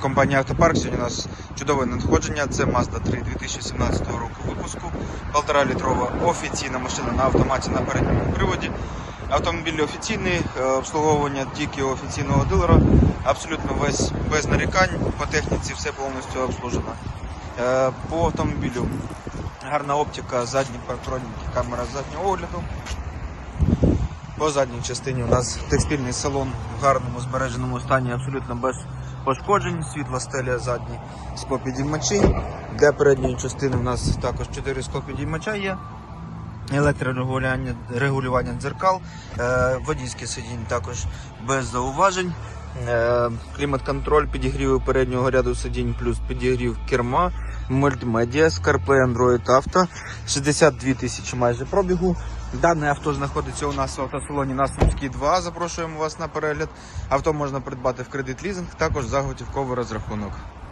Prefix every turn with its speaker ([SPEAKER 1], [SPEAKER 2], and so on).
[SPEAKER 1] Компанія Автопарк сьогодні у нас чудове надходження. Це Mazda 3 2017 року випуску. 1,5 літрова офіційна машина на автоматі на передньому приводі. Автомобіль офіційний, е, обслуговування тільки офіційного дилера. Абсолютно весь без нарікань. По техніці все повністю обслужено. Е, По автомобілю гарна оптика, задні парктроніки, камера заднього огляду. По задній частині у нас текстильний салон в гарному збереженому стані, абсолютно без пошкоджень, світла стеля задні скопідіймачі. Для передньої частини у нас також 4 скопідіймача є. Електрорегулювання регулювання дзеркал, е, водійське сидінь також без зауважень. Е, клімат-контроль, підігрів переднього ряду сидінь, плюс підігрів керма, мультимедіа, CarPlay, Android Auto, 62 тисячі майже пробігу. Дане авто знаходиться у нас в автосалоні на Сумській 2. Запрошуємо вас на перегляд. Авто можна придбати в кредит лізинг, також за готівковий розрахунок.